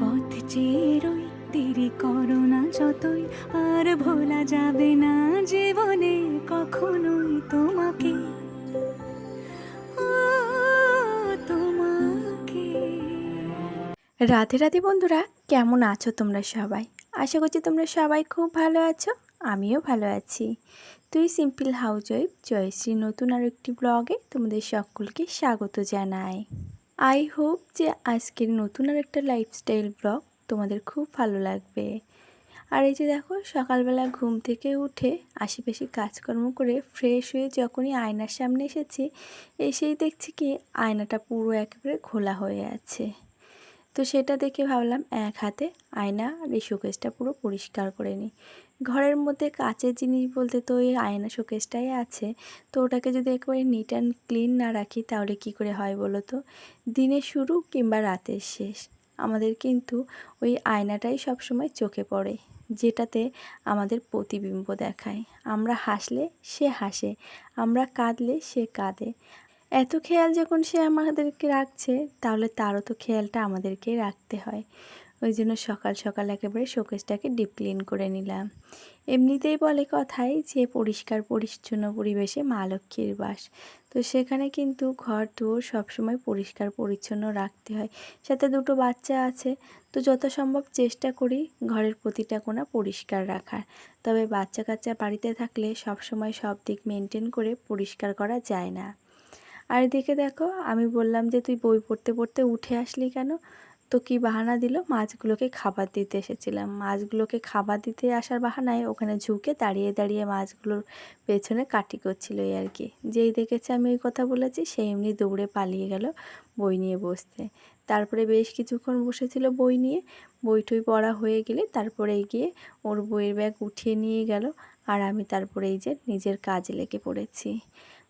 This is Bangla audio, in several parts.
পথ চেরোই, দেরি করো না যতই, আর ভোলা যাবে না জীবনে কখনোই তোমাকে। রাধে রাধে বন্ধুরা, কেমন আছো তোমরা সবাই? আশা করছি তোমরা সবাই খুব ভালো আছো, আমিও ভালো আছি। তুই সিম্পল হাউস ওয়াইফ জয়শ্রী নতুন আর একটি ব্লগে তোমাদের সকলকে স্বাগত জানাই। আই হোপ যে আজকের নতুন আর একটা লাইফস্টাইল ব্লগ তোমাদের খুব ভালো লাগবে। আর এই যে দেখো, সকালবেলা ঘুম থেকে উঠে আশেপাশে কাজকর্ম করে ফ্রেশ হয়ে যখনই আয়নার সামনে এসেছি, এসেই দেখছি কি আয়নাটা পুরো একেবারে খোলা হয়ে আছে। তো সেটা দেখে ভাবলাম, এক হাতে আয়না আর এই শোকেসটা পুরো পরিষ্কার করে নিই। ঘরের মধ্যে কাচের জিনিস বলতে তো এই আয়না শোকেসটাই আছে। তো ওটাকে যদি একেবারে নিট অ্যান্ড ক্লিন না রাখি, তাহলে কি করে হয় বলো তো? দিনের শুরু কিংবা রাতের শেষ। আমাদের কিন্তু ওই আয়নাটাই সবসময় চোখে পড়ে, যেটাতে আমাদের প্রতিবিম্ব দেখায়। আমরা হাসলে সে হাসে, আমরা কাঁদলে সে কাঁদে। এত খেয়াল যখন সে আমাদেরকে রাখছে, তাহলে তারও তো খেয়ালটা আমাদেরকেই রাখতে হয়। ওই জন্য সকাল সকাল একেবারে শোকেসটাকে ডিপ ক্লিন করে নিলাম। এমনিতেই বলে কথাই যে পরিষ্কার পরিচ্ছন্ন পরিবেশে মা লক্ষ্মীর বাস। তো সেখানে কিন্তু ঘর, দুয়ার সবসময় পরিষ্কার পরিচ্ছন্ন রাখতে হয়। সাথে দুটো বাচ্চা আছে। তো যত সম্ভব চেষ্টা করি ঘরের প্রতিটা কোণা পরিষ্কার রাখার। তবে বাচ্চা কাচ্চা বাড়িতে থাকলে সবসময় সব দিক মেনটেন করে পরিষ্কার করা যায় না। আর এদিকে দেখো, আমি বললাম যে তুই বই পড়তে পড়তে উঠে আসলি কেন? তো কি বাহানা দিল? মাছগুলোকে খাবার দিতে এসেছিলাম। মাছগুলোকে খাবার দিতে আসার বাহানায় ওখানে ঝুঁকে দাঁড়িয়ে দাঁড়িয়ে মাছগুলোর পেছনে কাটি করছিল এই আর কি। যেই দেখেছে আমি ওই কথা বলেছি সেই এমনি দৌড়ে পালিয়ে গেল বই নিয়ে বসতে। তারপরে বেশ কিছুক্ষণ বসেছিল বই নিয়ে। বই টই পড়া হয়ে গেলে তারপরে গিয়ে ওর বইয়ের ব্যাগ উঠিয়ে নিয়ে গেল। আর আমি তারপরে এই যে নিজের কাজে লেগে পড়েছি।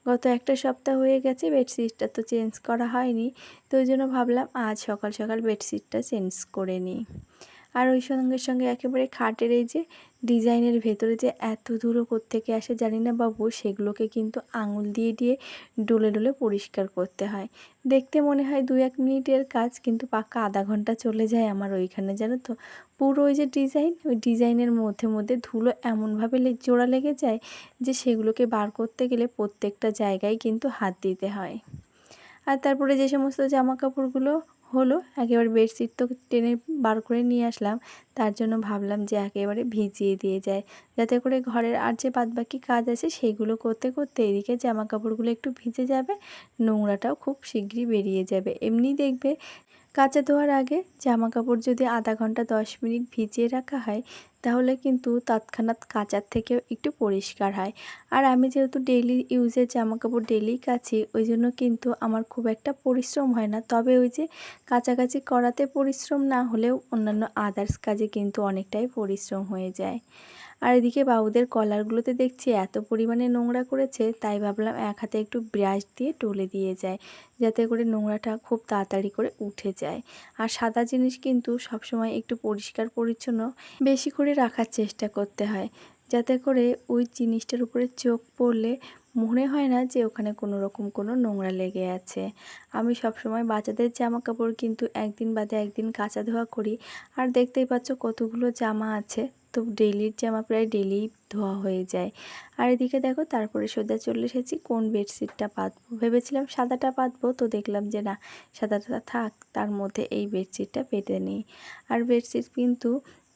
গত একটা সপ্তাহ হয়ে গেছে, বেডশিটটা তো চেঞ্জ করা হয়নি। তো ওই জন্য ভাবলাম আজ সকাল সকাল বেডশিটটা চেঞ্জ করে নিই। আর ওই সঙ্গে সঙ্গে একেবারে খাটের এই যে ডিজাইনের ভেতরে যে এত ধুলো থেকে আসে জানি না বাবু, সেগুলোকে কিন্তু আঙুল দিয়ে দিয়ে ডলে ডলে পরিষ্কার করতে হয়। দেখতে মনে হয় দু এক মিনিটের কাজ, কিন্তু পাক্কা আধা ঘণ্টা চলে যায় আমার ওইখানে, জানো তো? পুরো ওই যে ডিজাইন, ওই ডিজাইনের মধ্যে মধ্যে ধুলো এমনভাবে জোড়া লেগে যায় যে সেগুলোকে বার করতে গেলে প্রত্যেকটা জায়গায় কিন্তু হাত দিতে হয়। আর তারপরে যে সমস্ত জামা কাপড়গুলো হলো, একেবারে বেডশিট তো টেনে বার করে নিয়ে আসলাম। তার জন্য ভাবলাম যে একেবারে ভিজিয়ে দিয়ে যায়। যাতে করে ঘরের আর যে বাদবাকি কাজ আছে সেইগুলো করতে করতে এদিকে জামা কাপড়গুলো একটু ভিজে যাবে, নোংরাটাও খুব শীঘ্রই বেরিয়ে যাবে। এমনি দেখবে, কাঁচা ধোয়ার আগে জামা কাপড় যদি আধা ঘণ্টা দশ মিনিট ভিজিয়ে রাখা হয় তাহলে কিন্তু তৎক্ষণাৎ কাচার থেকেও একটু পরিষ্কার হয়। আর আমি যেহেতু ডেলি ইউজের জামা কাপড় ডেইলি কাচি ওই জন্য কিন্তু আমার খুব একটা পরিশ্রম হয় না। তবে ওই যে কাছাকাছি করাতে পরিশ্রম না হলেও অন্যান্য আদার্স কাজে কিন্তু অনেকটাই পরিশ্রম হয়ে যায়। আর এদিকে বাবুদের কলারগুলোতে দেখছি এত পরিমাণে নোংরা করেছে, তাই ভাবলাম এক হাতে একটু ব্রাশ দিয়ে টলে দিয়ে যায় যাতে করে নোংরাটা খুব তাড়াতাড়ি করে উঠে যায়। আর সাদা জিনিস কিন্তু সবসময় একটু পরিষ্কার পরিচ্ছন্ন বেশি করে রাখার চেষ্টা করতে হয়, যাতে করে ওই জিনিসটার উপরে চোখ পড়লে মনে হয় না যে ওখানে কোনো রকম কোনো নোংরা লেগে আছে। আমি সবসময় বাচ্চাদের জামা কাপড় কিন্তু একদিন বাদে একদিন কাঁচা ধোয়া করি, আর দেখতেই পাচ্ছ কতগুলো জামা আছে। তো ডেলির জামা প্রায় ডেলি ধোয়া হয়ে যায়। আর এদিকে দেখো, তারপরে সোজা চলে এসেছি, কোন বেডশিটটা পাতবো? ভেবেছিলাম সাদাটা পাতবো, তো দেখলাম যে না, সাদাটা থাক, তার মধ্যে এই বেডশিটটা পেতে নেই। আর বেডশিট কিন্তু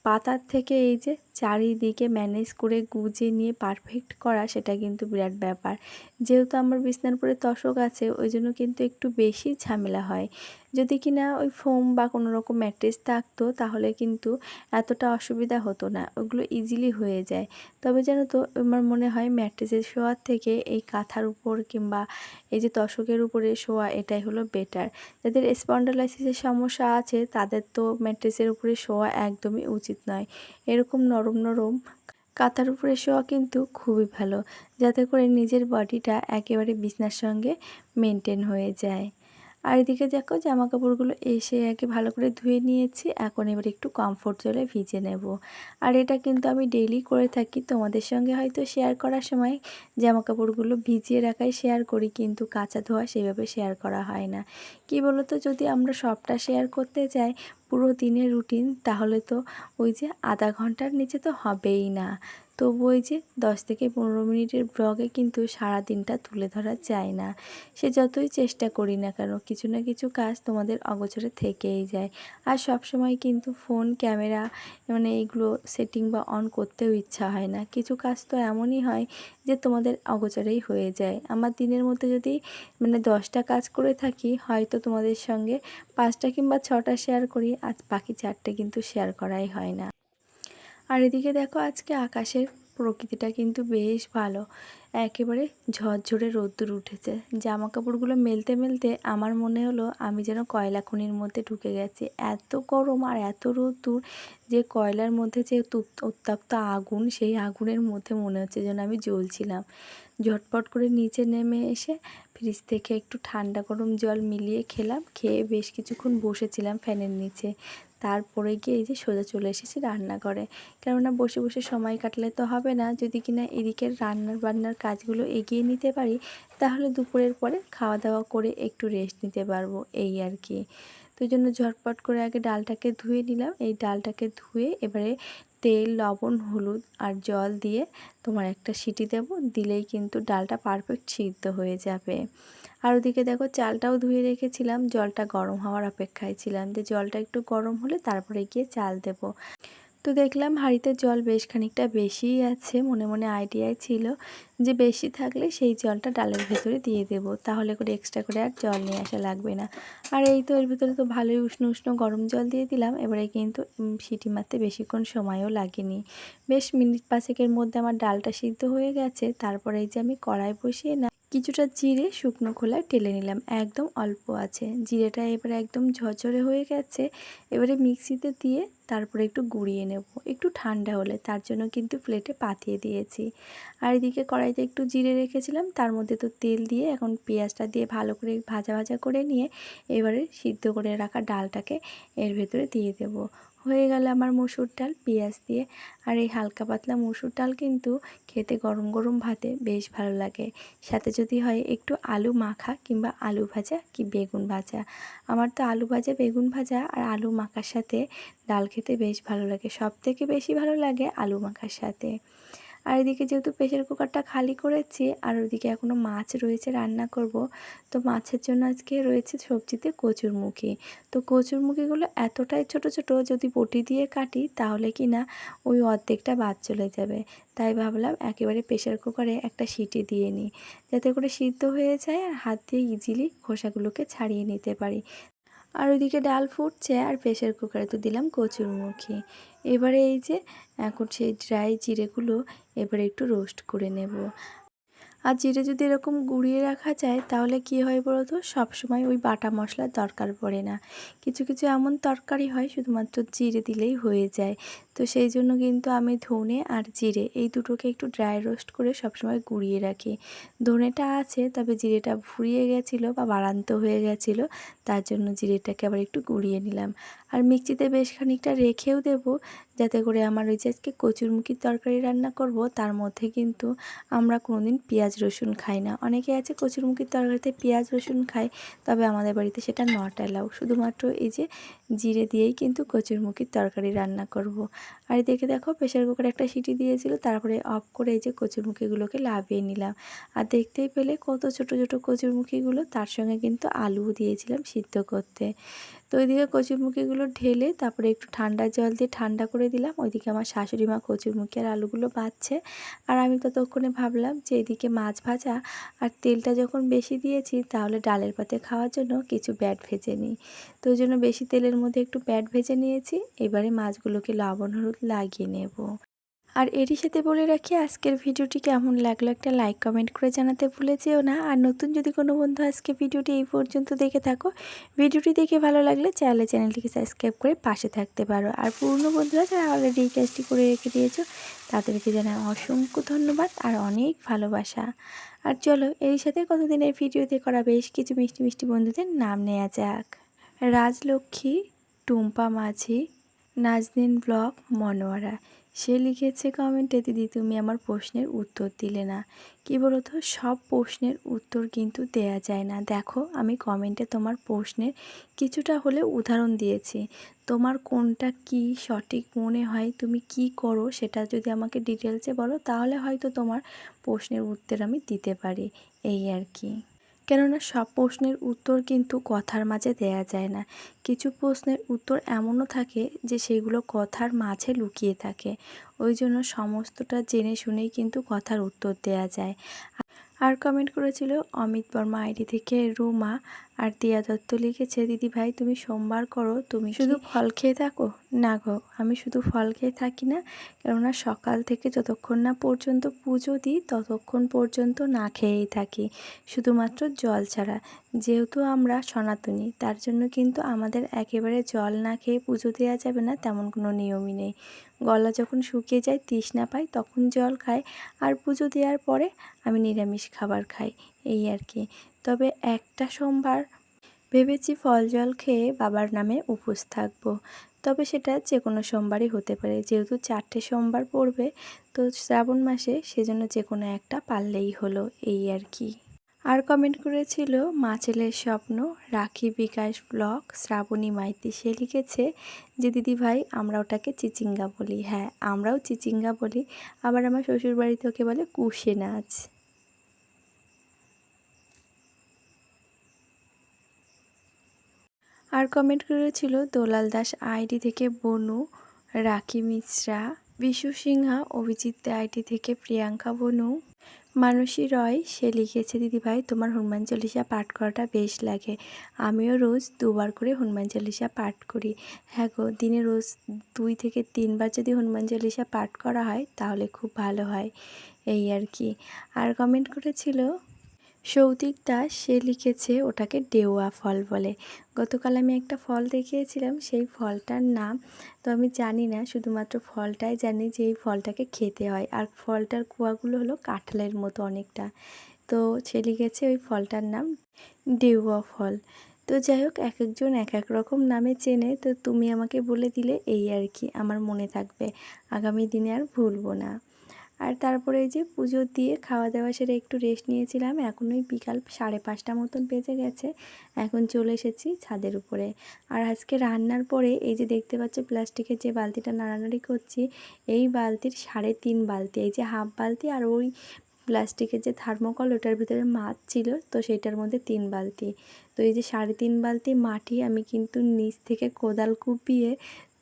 পাতার থেকে এই যে চারিদিকে ম্যানেজ করে গুজে নিয়ে পারফেক্ট করা সেটা কিন্তু বিরাট ব্যাপার। যেহেতু আমার বিছনার পরে তশক আছে, ওই জন্য কিন্তু একটু বেশি ঝামেলা হয়। যদি কিনা ওই ফোম বা কোনো রকম ম্যাট্রেস থাকতো, তাহলে কিন্তু এতটা অসুবিধা হতো না, ওগুলো ইজিলি হয়ে যায়। তবে যেন তো, আমার মনে হয় ম্যাট্রেসের শোয়ার থেকে এই কাঁথার উপর কিংবা এই যে তশকের উপরে শোয়া, এটাই হলো বেটার যাদের স্পন্ডালাইসিসের সমস্যা আছে, তাদের তো ম্যাট্রেসের উপরে শোয়া একদমই উচিত নয়। এরকম নরম নরম। কাঁথার উপরে শোয়া কিন্তু খুবই ভালো, যাতে করে নিজের বডিটা একেবারে বিছনার সঙ্গে মেনটেন হয়ে যায়। আর এদিকে দেখো জামা কাপড়গুলো এসে একে ভালো করে ধুয়ে নিয়েছি, এখন এবার একটু কমফোর্ট জলে ভিজে নেব। আর এটা কিন্তু আমি ডেইলি করে থাকি, তোমাদের সঙ্গে হয়তো শেয়ার করার সময় জামা কাপড়গুলো ভিজিয়ে রাখাই শেয়ার করি, কিন্তু কাঁচা ধোয়া সেভাবে শেয়ার করা হয় না। কি বলতো, যদি আমরা সবটা শেয়ার করতে যাই পুরো দিনের রুটিন তাহলে তো ওই যে আধা ঘণ্টার নিচে তো হবেই না। তবু ওই যে দশ থেকে পনেরো মিনিটের ব্লগে কিন্তু সারা দিনটা তুলে ধরা যায় না। সে যতই চেষ্টা করি না কেন, কিছু না কিছু কাজ তোমাদের অগোচরে থেকেই যায়। আর সব সময় কিন্তু ফোন, ক্যামেরা মানে এইগুলো সেটিং বা অন করতেও ইচ্ছা হয় না। কিছু কাজ তো এমনই হয় যে তোমাদের অগোচরেই হয়ে যায়। আমার দিনের মধ্যে যদি মানে দশটা কাজ করে থাকি, হয়তো তোমাদের সঙ্গে পাঁচটা কিংবা ছটা শেয়ার করি আজ বাকি চারটে কিন্তু শেয়ার করাই হয় না। আর এদিকে দেখো আজকে আকাশের প্রকৃতিটা কিন্তু বেশ ভালো। একেবারে ঝরঝরে রোদ্দুর উঠেছে। জামা কাপড়গুলো মেলতে মেলতে আমার মনে হলো আমি যেন কয়লা খনির মধ্যে ঢুকে গেছি। এত গরম আর এত রোদ্দুর যে কয়লার মধ্যে যে তুপ- উত্তপ্ত আগুন, সেই আগুনের মধ্যে মনে হচ্ছে যেন আমি জ্বলছিলাম। ঝটপট করে নিচে নেমে এসে ফ্রিজ থেকে একটু ঠান্ডা গরম জল মিলিয়ে খেলাম। খেয়ে বেশ কিছুক্ষণ বসেছিলাম ফ্যানের নিচে। তারপরে গিয়ে এই যে সোজা চলে এসেছি রান্নাঘরে। কেননা বসে বসে সময় কাটলে তো হবে না। যদি কিনা এদিকের রান্নার বান্নার কাজগুলো এগিয়ে নিতে পারি, তাহলে দুপুরের পরে খাওয়া দাওয়া করে একটু রেস্ট নিতে পারব, এই আর কি তো জন্য ঝটপট করে আগে ডালটাকে ধুয়ে নিলাম। এই ডালটাকে ধুয়ে এবারে তেল, লবণ, হলুদ আর জল দিয়ে তোমার একটা সিটি দেব। দিলেই কিন্তু ডালটা পারফেক্ট সিদ্ধ হয়ে যাবে। আর ওদিকে দেখো চালটাও ধুয়ে রেখেছিলাম, জলটা গরম হওয়ার অপেক্ষায় ছিলাম। যে জলটা একটু গরম হলে তারপরে গিয়ে চাল দেব। তো দেখলাম হাঁড়িতে জল বেশ খানিকটা বেশিই আছে, মনে মনে আইডিয়াই ছিল যে বেশি থাকলে সেই জলটা ডালের ভেতরে দিয়ে দেব। তাহলে করে এক্সট্রা করে আর জল নিয়ে আসা লাগবে না। আর এই তো এর ভিতরে তো ভালোই উষ্ণ উষ্ণ গরম জল দিয়ে দিলাম, এবারে কিন্তু সিটি মারতে বেশিক্ষণ সময়ও লাগেনি। বেশ মিনিট পাঁচেকের মধ্যে আমার ডালটা সিদ্ধ হয়ে গেছে, তারপরে এই যে আমি কড়াই বসিয়ে না কিছুটা জিরে শুকনো খোলায় টেলে নিলাম, একদম অল্প আছে। জিরেটা এবারে একদম ঝরঝরে হয়ে গেছে, এবারে মিক্সিতে দিয়ে তারপরে একটু গুঁড়িয়ে নেব। একটু ঠান্ডা হলে, তার জন্য কিন্তু প্লেটে পাতিয়ে দিয়েছি। আর এদিকে কড়াইতে একটু জিরে রেখেছিলাম, তার মধ্যে তো তেল দিয়ে এখন পেঁয়াজটা দিয়ে ভালো করে ভাজা ভাজা করে নিয়ে, এবারে সিদ্ধ করে রাখা ডালটাকে এর ভেতরে দিয়ে দেব। হয়ে গেল আমার মসুর ডাল, পেঁয়াজ দিয়ে। আর এই হালকা পাতলা মসুর ডাল কিন্তু খেতে গরম গরম ভাতে বেশ ভালো লাগে। সাথে যদি হয় একটু আলু মাখা কিংবা আলু ভাজা কি বেগুন ভাজা। আমার তো আলু ভাজা, বেগুন ভাজা আর আলু মাখার সাথে ডাল খেতে বেশ ভালো লাগে। সব থেকে বেশি ভালো লাগে আলু মাখার সাথে। আর এদিকে যেহেতু প্রেশার কুকারটা খালি করেছি, আর ওদিকে এখনও মাছ রয়েছে রান্না করব, তো মাছের জন্য আজকে রয়েছে সবজিতে কচুরমুখী। তো কচুরমুখীগুলো এতটাই ছোট ছোট যদি বটি দিয়ে কাটি, তাহলে কি না ওই অর্ধেকটা বাদ চলে যাবে। তাই ভাবলাম একেবারে প্রেশার কুকারে একটা সিটি দিয়ে নিই, যাতে করে সিদ্ধ হয়ে যায় আর হাত দিয়ে ইজিলি খোসাগুলোকে ছাড়িয়ে নিতে পারি। আর ওইদিকে ডাল ফুটছে আর প্রেশার কুকারে তো দিলাম কচুরমুখী এবারে এই যে, এখন সেই ড্রাই জিরেগুলো এবারে একটু রোস্ট করে নেব। আর জিরে যদি এরকম গুঁড়িয়ে রাখা যায়, তাহলে কি হয় বলো তো সবসময় ওই বাটা মশলার দরকার পড়ে না। কিছু কিছু এমন তরকারি হয়, শুধুমাত্র জিরে দিলেই হয়ে যায়। তো সেই জন্য কিন্তু আমি ধনে আর জিরে এই দুটোকে একটু ড্রাই রোস্ট করে সবসময় গুঁড়িয়ে রাখি। ধনেটা আছে, তবে জিরেটা ফুরিয়ে গেছিল বা বাড়ান্ত হয়ে গেছিল, তার জন্য জিরেটাকে আবার একটু গুঁড়িয়ে নিলাম। আর মিক্সিতে বেশ খানিকটা রেখেও দেবো, যাতে করে আমার ওই যে আজকে কচুরমুখির তরকারি রান্না করব, তার মধ্যে কিন্তু আমরা কোনোদিন পেঁয়াজ রসুন খাই না। অনেকে আছে কচুরমুখির তরকারিতে পেঁয়াজ রসুন খায়, তবে আমাদের বাড়িতে সেটা নট অ্যালাউ শুধুমাত্র এই যে জিরে দিয়েই কিন্তু কচুরমুখির তরকারি রান্না করব। আর দেখে দেখো প্রেশার কুকারে একটা সিটি দিয়েছিল, তারপরে অফ করে এই যে কচুরমুখিগুলোকে লাভিয়ে নিলাম। আর দেখতেই পেলে কত ছোট ছোট কচুরমুখিগুলো, তার সঙ্গে কিন্তু আলুও দিয়েছিলাম সিদ্ধ করতে। তো ওইদিকে কচুরমুখিগুলো ঢেলে তারপরে একটু ঠান্ডা জল দিয়ে ঠান্ডা করে দিলাম। ওইদিকে আমার শাশুড়ি মা কচুরমুখি আর আলুগুলো বাচ্ছে আর আমি ততক্ষণে ভাবলাম যে এদিকে মাছ ভাজা আর তেলটা যখন বেশি দিয়েছি তাহলে ডালের পাতে খাওয়ার জন্য কিছু ব্যাট ভেজে নিই। তো ওই জন্য বেশি তেলের মধ্যে একটু ব্যাট ভেজে নিয়েছি। এবারে মাছগুলোকে লবণ, হলুদ লাগিয়ে নেব। আর এরই সাথে বলে রাখি, আজকের ভিডিওটি কেমন লাগল একটা লাইক কমেন্ট করে জানাতে ভুলে যেও না। আর নতুন যদি কোনো বন্ধু আজকে ভিডিওটি এই পর্যন্ত দেখে থাকো, ভিডিওটি দেখে ভালো লাগলে চাইলে চ্যানেলটিকে সাবস্ক্রাইব করে পাশে থাকতে পারো। আর পুরনো বন্ধুরা যারা অলরেডি এই কাজটি করে রেখে দিয়েছ, তাদেরকে জানাই অসংখ্য ধন্যবাদ আর অনেক ভালোবাসা। আর চলো এর সাথে কতদিনের ভিডিওতে করা বেশ কিছু মিষ্টি মিষ্টি বন্ধুদের নাম নেওয়া যাক। রাজলক্ষ্মী, টুম্পা মাঝি নাজদিন ব্লগ মনোয়ারা। সে লিখেছে কমেন্টে, দিদি, তুমি আমার প্রশ্নের উত্তর দিলে না। কি বলো তো সব প্রশ্নের উত্তর কিন্তু দেয়া যায় না। দেখো, আমি কমেন্টে তোমার প্রশ্নের কিছুটা হলে উদাহরণ দিয়েছি। তোমার কোনটা কি সঠিক মনে হয়? তুমি কি করো? সেটা যদি আমাকে ডিটেলসে বলো, তাহলে হয়তো তোমার প্রশ্নের উত্তর আমি দিতে পারি। এই আর কি। কেননা সব প্রশ্নের উত্তর কিন্তু কথার মাঝে দেয়া যায় না। কিছু প্রশ্নের উত্তর এমনও থাকে যে সেগুলো কথার মাঝে লুকিয়ে থাকে। ওই জন্য সমস্তটা জেনে শুনেই কিন্তু কথার উত্তর দেয়া যায়। আর কমেন্ট করেছিল অমিত বর্মা আইডি থেকে রুমা। আর দিয়া দত্ত লিখেছে দিদি ভাই তুমি সোমবার করো তুমি শুধু ফল খেয়ে থাকো? না গো আমি শুধু ফল খেয়ে থাকি না কেননা সকাল থেকে যতক্ষণ না পর্যন্ত পুজো দিই ততক্ষণ পর্যন্ত না খেয়েই থাকি শুধুমাত্র জল ছাড়া। যেহেতু আমরা সনাতনী তার জন্য কিন্তু আমাদের একেবারে জল না খেয়ে পুজো দেওয়া যাবে না তেমন কোনো নিয়মই নেই। গলা যখন শুকিয়ে যায় তৃষ্ণা পাই তখন জল খাই আর পুজো দেওয়ার পরে আমি নিরামিষ খাবার খাই এই আর কি। তবে একটা সোমবার ভেবেছি ফল জল খেয়ে বাবার নামে উপোস থাকব। তবে সেটা যে কোনো সোমবারই হতে পারে। যেহেতু চারটে সোমবার পড়বে, তো শ্রাবণ মাসে সেজন্য যে কোনো একটা পারলেই হলো, এই আর কি। আর কমেন্ট করেছিল মাছেলের স্বপ্ন, রাখি বিকাশ ব্লগ, শ্রাবণী মাইতি সে লিখেছে যে, দিদি ভাই, আমরা ওটাকে চিচিঙ্গা বলি। হ্যাঁ আমরাও চিচিঙ্গা বলি। আবার আমার শ্বশুরবাড়িতে ওকে বলে কুশে নাচ। আর কমেন্ট করেছিল দোলাল দাস আইডি থেকে বনু, রাখি মিশ্রা, বিশু সিংহা, অভিজিৎ আইডি থেকে প্রিয়াঙ্কা বনু, মানসী রয়, সে লিখেছে দিদিভাই তোমার হনুমান চল্লিশা পাঠ করাটা বেশ লাগে। আমিও রোজ দুবার করে হনুমান চল্লিশা পাঠ করি। হ্যাঁ গো, দিনে রোজ দুই থেকে তিনবার যদি হনুমান চল্লিশা পাঠ করা হয়, তাহলে খুব ভালো হয়। এই আর কি। আর কমেন্ট করেছিল সৌদিক দাস, সে লিখেছে ওটাকে ডেওয়া ফল বলে। গতকাল আমি একটা ফল দেখিয়েছিলাম, সেই ফলটার নাম তো আমি জানি না, শুধুমাত্র ফলটাই জানি যে এই ফলটাকে খেতে হয়। আর ফলটার কুয়াগুলো হলো কাঁঠালের মতো অনেকটা। তো সে লিখেছে ওই ফলটার নাম ডেওয়া ফল। তো যাই হোক এক একজন এক এক রকম নামে চেনে, তো তুমি আমাকে বলে দিলে এই আর কি, আমার মনে থাকবে। আগামী দিনে আর ভুলবো না। আর তারপরে এই যে পুজো দিয়ে খাওয়া দাওয়া সেরে একটু রেস্ট নিয়েছিলাম। এখন ওই বিকাল সাড়ে পাঁচটা মতন বেজে গেছে। এখন চলে এসেছি ছাদের উপরে। আর আজকে রান্নার পরে এই যে দেখতে পাচ্ছ প্লাস্টিকের যে বালতিটা নাড়ানাড়ি করছি, এই বালতির সাড়ে তিন বালতি। এই যে হাফ বালতি আর ওই প্লাস্টিকের যে থার্মোকল ওটার ভিতরে মাছ ছিল, তো সেটার মধ্যে তিন বালতি। তো এই যে সাড়ে তিন বালতি মাটি আমি কিন্তু নিচ থেকে কোদাল কুপিয়ে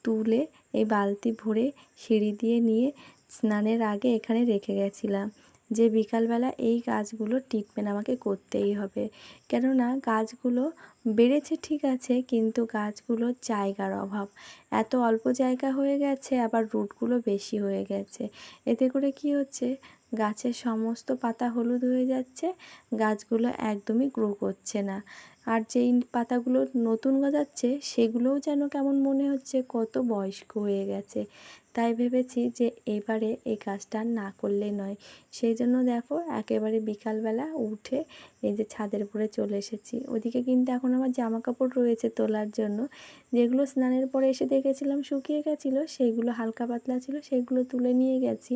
তুলে এই বালতি ভরে সিঁড়ি দিয়ে নিয়ে স্নানের আগে এখানে রেখে গেছিলাম যে বিকালবেলা এই গাছগুলো ট্রিটমেন্ট আমাকে করতেই হবে। কেননা গাছগুলো বেড়েছে ঠিক আছে, কিন্তু গাছগুলোর জায়গার অভাব। এত অল্প জায়গা হয়ে গেছে, আবার রুটগুলো বেশি হয়ে গেছে। এতে করে কি হচ্ছে? গাছের সমস্ত পাতা হলুদ হয়ে যাচ্ছে, গাছগুলো একদমই গ্রো করছে না। আর যেই পাতাগুলো নতুন গজাচ্ছে, সেগুলোও যেন কেমন মনে হচ্ছে, কত বয়স্ক হয়ে গেছে। তাই ভেবেছি যে এবারে এই কাজটা না করলে নয়। সেই জন্য দেখো, একেবারে বিকালবেলা উঠে এই যে ছাদের উপরে চলে এসেছি। ওদিকে কিন্তু এখন আমার জামা কাপড় রয়েছে তোলার জন্য। যেগুলো স্নানের পরে এসে দেখেছিলাম শুকিয়ে গেছিল, সেইগুলো হালকা পাতলা ছিল, সেইগুলো তুলে নিয়ে গেছি।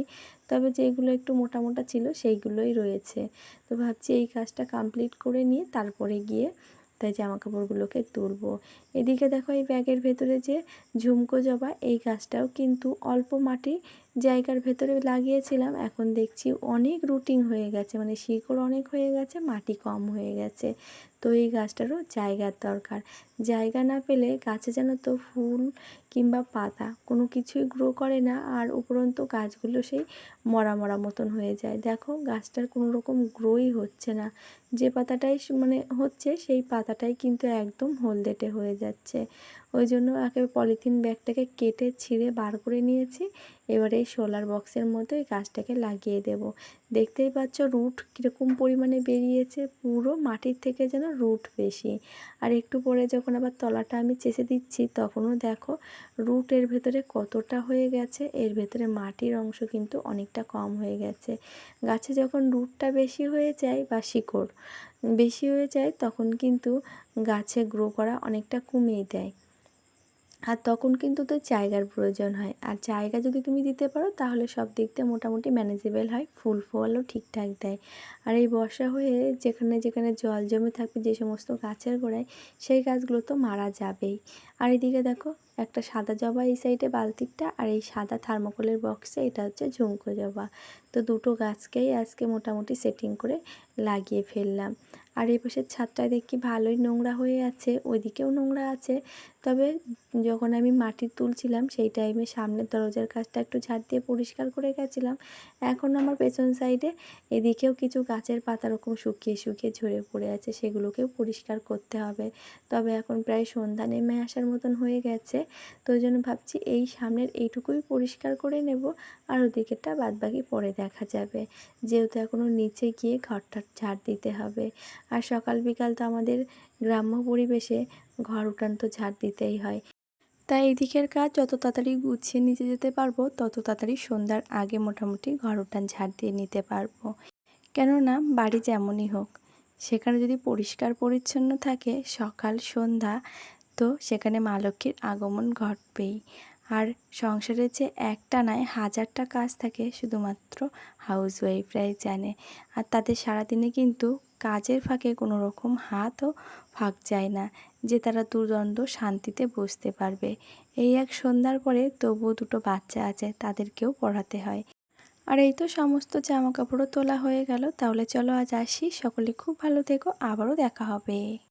তবে যেগুলো একটু মোটা মোটা ছিল, সেইগুলোই রয়েছে। তো ভাবছি এই কাজটা কমপ্লিট করে নিয়ে তারপরে গিয়ে তাই জামা কাপড়গুলোকে তুলবো। এদিকে দেখো এই ব্যাগের ভেতরে যে ঝুমকো জবা, এই গাছটাও কিন্তু অল্প মাটি জায়গার ভেতরে লাগিয়েছিলাম, এখন দেখছি অনেক রুটিং হয়ে গেছে মানে শিকড় অনেক হয়ে গেছে, মাটি কম হয়ে গেছে। তো এই গাছটারও জায়গার দরকার। জায়গা না পেলে গাছে যেন তো ফুল কিংবা পাতা কোনো কিছুই গ্রো করে না, আর উপরন্ত গাছগুলো সেই মরা মরা মতন হয়ে যায়। দেখো, গাছটার কোনো রকম গ্রোই হচ্ছে না। যে পাতাটাই মানে হচ্ছে, সেই পাতাটাই কিন্তু একদম হলদেটে হয়ে যাচ্ছে। ওই জন্য একেবারে পলিথিন ব্যাগটাকে কেটে ছিঁড়ে বার করে নিয়েছি। এবারে সোলার বক্সের মধ্যে এই গাছটাকে লাগিয়ে দেব। দেখতেই পাচ্ছ রুট কীরকম পরিমাণে বেরিয়েছে, পুরো মাটির থেকে যেন রুট বেশি। আর একটু পরে যখন আবার তলাটা আমি চেষে দিচ্ছি, তখনও দেখো রুট এর ভেতরে কতটা হয়ে গেছে, এর ভেতরে মাটির অংশ কিন্তু অনেকটা কম হয়ে গেছে। গাছে যখন রুটটা বেশি হয়ে যায় বা শিকড় বেশি হয়ে যায়, তখন কিন্তু গাছে গ্রো করা অনেকটা কমিয়ে দেয়। আর তখন কিন্তু তো জায়গার প্রয়োজন হয়। আর জায়গা যদি তুমি দিতে পারো, তাহলে সব দিক দিয়ে মোটামুটি ম্যানেজেবল হয়, ফুল ফলও ঠিকঠাক দেয়। আর এই বর্ষা হয়ে যেখানে যেখানে জল জমে থাকবে, যে সমস্ত গাছের গোড়ায়, সেই গাছগুলো তো মারা যাবেই। আর এদিকে দেখো, একটা সাদা জবা এই সাইডে বালতিকটা আর এই সাদা থার্মোকলের বক্সে এটা হচ্ছে ঝুমকো জবা। তো দুটো গাছকেই আজকে মোটামুটি সেটিং করে লাগিয়ে ফেললাম। আর এই পাশের ছাদটায় দেখি ভালোই নোংরা হয়ে আছে, ওইদিকেও নোংরা আছে। তবে যখন আমি মাটি তুলছিলাম, সেই টাইমে সামনের দরজার কাজটা একটু ঝাড় দিয়ে পরিষ্কার করে গেছিলাম। এখন আমার পেছন সাইডে এদিকেও কিছু গাছের পাতা রকম শুকিয়ে শুকিয়ে ঝরে পড়ে আছে, সেগুলোকেও পরিষ্কার করতে হবে। তবে এখন প্রায় সন্ধ্যা নেমে আসার মতন হয়ে গেছে, তো ওই জন্য ভাবছি এই সামনের এইটুকুই পরিষ্কার করে নেব, আর ওদিকেরটা বাদবাকি পরে দেখা যাবে। যেহেতু এখনও নিচে গিয়ে ঘরটা ঝাড় দিতে হবে। আর সকাল বিকাল তো আমাদের গ্রাম্য পরিবেশে ঘর উঠান তো ঝাড় দিতেই হয়। তাই এদিকের কাজ যত তাড়াতাড়ি গুছিয়ে নিতে যেতে পারব, তত তাড়াতাড়ি সন্ধ্যার আগে মোটামুটি ঘর উঠান ঝাড় দিয়ে নিতে পারব। কেননা বাড়ি যেমনই হোক, সেখানে যদি পরিষ্কার পরিচ্ছন্ন থাকে, সকাল, সন্ধ্যা, তো সেখানে মা লক্ষ্মীর আগমন ঘটবেই। আর সংসারের যে একটা নয় হাজারটা কাজ থাকে, শুধুমাত্র হাউস ওয়াইফরাই জানে। আর তাদের সারাদিনে কিন্তু কাজের ফাঁকে কোনো রকম হাতও ফাঁক যায় না যে তারা দুর্দণ্ড শান্তিতে বসতে পারবে। এই এক সন্ধ্যার পরে তবুও দুটো বাচ্চা আছে, তাদেরকেও পড়াতে হয়। আর এই তো সমস্ত জামা কাপড়ও তোলা হয়ে গেল, তাহলে চলো আজ আসি। সকলে খুব ভালো থেকো, আবারও দেখা হবে।